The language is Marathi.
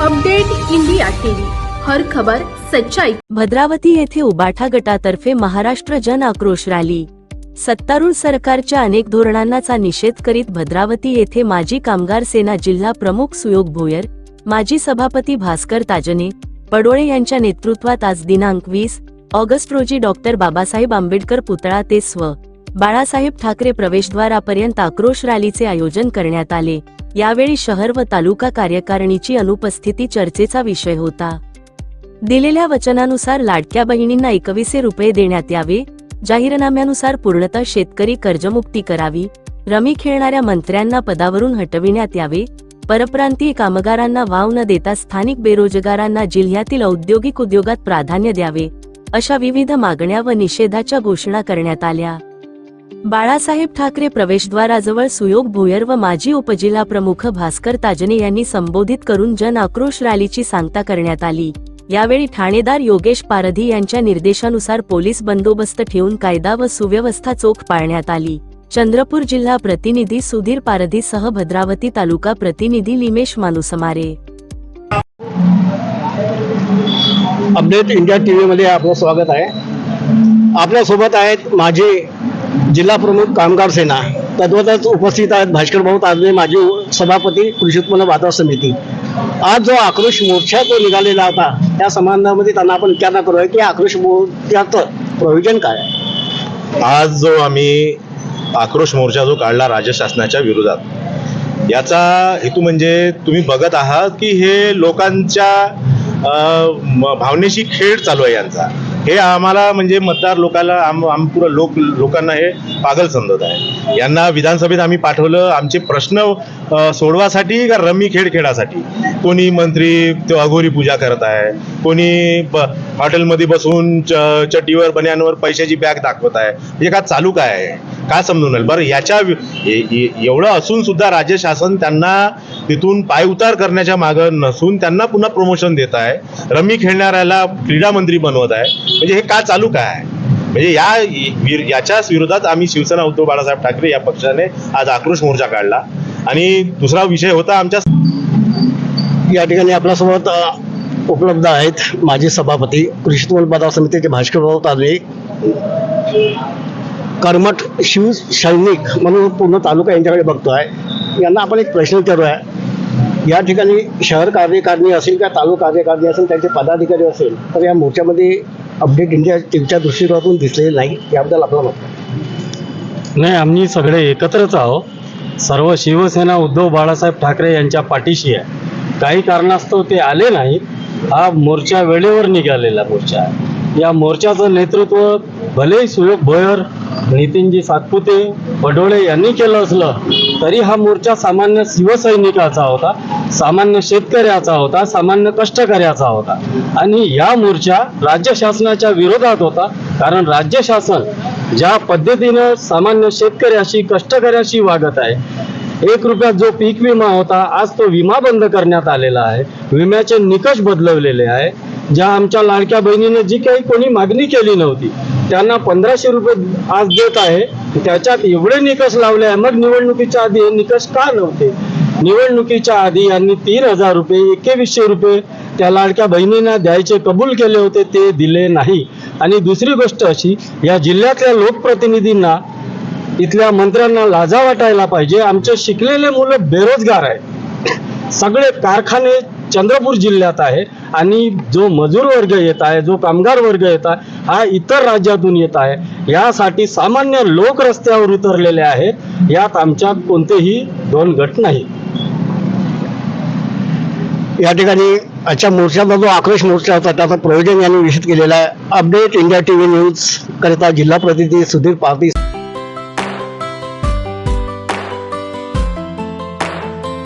Update India TV. हर खबर सच्चाई. भद्रावती येथे उबाठा गटातर्फे महाराष्ट्र जन आक्रोश रॅली. सत्तारूढ सरकारच्या अनेक धोरणांचा निषेध करीत भद्रावती येथे माजी कामगार सेना जिल्हा प्रमुख सुयोग भोयर माजी सभापती भास्कर ताजने पडोळे यांच्या नेतृत्वात आज दिनांक वीस ऑगस्ट रोजी डॉक्टर बाबासाहेब आंबेडकर पुतळा ते स्व बाळासाहेब ठाकरे प्रवेशद्वारापर्यंत आक्रोश रॅलीचे आयोजन करण्यात आले. यावेळी शहर व तालुका कार्यकारिणीची अनुपस्थिती चर्चेचा विषय होता. दिलेल्या वचनानुसार लाडक्या बहिणींना एकवीसशे रुपये देण्यात यावे. जाहीरनाम्यानुसार पूर्णतः शेतकरी कर्जमुक्ती करावी. रमी खेळणाऱ्या मंत्र्यांना पदावरून हटविण्यात यावे. परप्रांतीय कामगारांना वाव न देता स्थानिक बेरोजगारांना जिल्ह्यातील औद्योगिक उद्योगात प्राधान्य द्यावे. अशा विविध मागण्या व निषेधाच्या घोषणा करण्यात आल्या. बाळासाहेब ठाकरे प्रवेशद्वाराजवळ सुयोग भोयर व माजी उपजिल्हा प्रमुख भास्कर ताजने यांनी संबोधित करून जन आक्रोश रॅलीची सांगता करण्यात आली. यावेळी ठाणेदार योगेश पारधी यांच्या निर्देशानुसार पोलीस बंदोबस्त ठेवून कायदा व सुव्यवस्था चोख पाळण्यात आली. चंद्रपूर जिल्हा प्रतिनिधी सुधीर पारधी सह भद्रावती तालुका प्रतिनिधी Limesh Manusmare. Update India TV मध्ये आपलं स्वागत आहे. आपल्यासोबत आहेत माझे जिल्हा प्रमुख कामगार सेना तद्वतच उपस्थित आहेत भास्कर भाऊ ताजवे माजी सभापती कृषी उत्पन्न बाजार समिती. आज जो आक्रोश मोर्चा तो निघालेला होता त्या संबंधामध्ये त्यांना आपण विचारणा करूया की आक्रोश मोर्चाचं प्रयोजन काय आज जो आम्ही आक्रोश मोर्चा जो काढला राज्य शासनाच्या विरोधात याचा हेतू म्हणजे तुम्ही बघत आहात की हे लोकांच्या म- भावनेशी खेळ चालू आहे यांचा. हे आम्हाला म्हणजे मतदार लोकांना आम आम पुरं लोक लोकांना हे पागल समजत आहे. यांना विधानसभेत आम्ही पाठवलं आमचे प्रश्न सोडवासाठी का रमी खेळ खेळासाठी कोणी मंत्री तो अघोरी पूजा करत आहे कोणी ब हॉटेलमध्ये बसून च चटीवर बन्यांवर पैशाची बॅग दाखवत आहे. म्हणजे का चालू काय आहे? काय समजून बरं याच्या एवढं असून सुद्धा राज्य शासन त्यांना तिथून पायउतार करण्याच्या मागं नसून त्यांना पुन्हा प्रमोशन देत आहे. रमी खेळणाऱ्याला क्रीडा मंत्री बनवत आहे. म्हणजे हे का चालू काय आहे? म्हणजे या विर- याच्याच विरोधात आम्ही शिवसेना उद्धव बाळासाहेब ठाकरे या पक्षाने आज आक्रोश मोर्चा काढला. आणि दुसरा विषय होता आमच्या या ठिकाणी आपल्यासोबत उपलब्ध आहेत माजी सभापती कृषी बाजार समितीचे भास्कर भाऊ कर्मठ शिव सैनिक म्हणून पूर्ण तालुका यांच्याकडे बघतोय. यांना आपण एक प्रश्न विचारूया. या ठिकाणी शहर कार्यकारिणी असेल किंवा तालुका कार्यकारिणी असेल त्यांचे पदाधिकारी असेल तर या मोर्चामध्ये अपडेट इंडिया टीमच्या दृष्टिकोनातून दिसलेले नाही याबद्दल आपला मत नाही आम्ही सगळे एकत्रच आहोत. सर्व शिवसेना उद्धव बाळासाहेब ठाकरे यांच्या पाठीशी आहे. काही कारणास्तव ते आले नाहीत. हा मोर्चा वेळेवर निघालेला मोर्चा आहे. या मोर्चाचं नेतृत्व भले सुयोग भोयर नितीनजी सातपुते पडोळे यांनी केलं असलं तरी हा मोर्चा सामान्य शिवसैनिकाचा होता सामान्य शेतकऱ्याचा होता सामान्य कष्टकऱ्याचा होता. आणि या मोर्चा राज्य शासनाच्या विरोधात होता कारण राज्य शासन ज्या पद्धतीनं सामान्य शेतकऱ्याशी कष्टकऱ्याशी वागत आहे एक रुपयात जो पीक विमा होता आज तो विमा बंद करण्यात आलेला आहे. विम्याचे निकष बदलवलेले आहे. ज्या आमच्या लाडक्या बहिणीने जी काही कोणी मागणी केली नव्हती त्यांना पंधराशे रुपये आज देत आहे. त्याच्यात एवढे निकष लावले आहे. मग निवडणुकीच्या आधी हे निकष का नव्हते? निवडणुकीच्या आधी यांनी तीन हजार रुपये एकवीसशे रुपये त्या लाडक्या बहिणींना द्यायचे कबूल केले होते ते दिले नाही. आणि दुसरी गोष्ट अशी या जिल्ह्यातल्या लोकप्रतिनिधींना इथल्या मंत्र्यांना लाजा वाटायला पाहिजे. आमचे शिकलेले मुलं बेरोजगार आहेत. सगळे कारखाने चंद्रपूर जिल्ह्यात आहे आणि जो मजूर वर्ग येत आहे जो कामगार वर्ग येत आहे हा इतर राज्यातून येत आहे. यासाठी सामान्य लोक रस्त्यावर उतरलेले आहेत यात आमच्यात कोणतेही दोन गट नाही. या ठिकाणी आजच्या मोर्चाचा जो आक्रोश मोर्चा होता त्याचं प्रयोजन यांनी निश्चित केलेलं आहे. Update India T V news करिता जिल्हा प्रतिनिधी सुधीर पारधी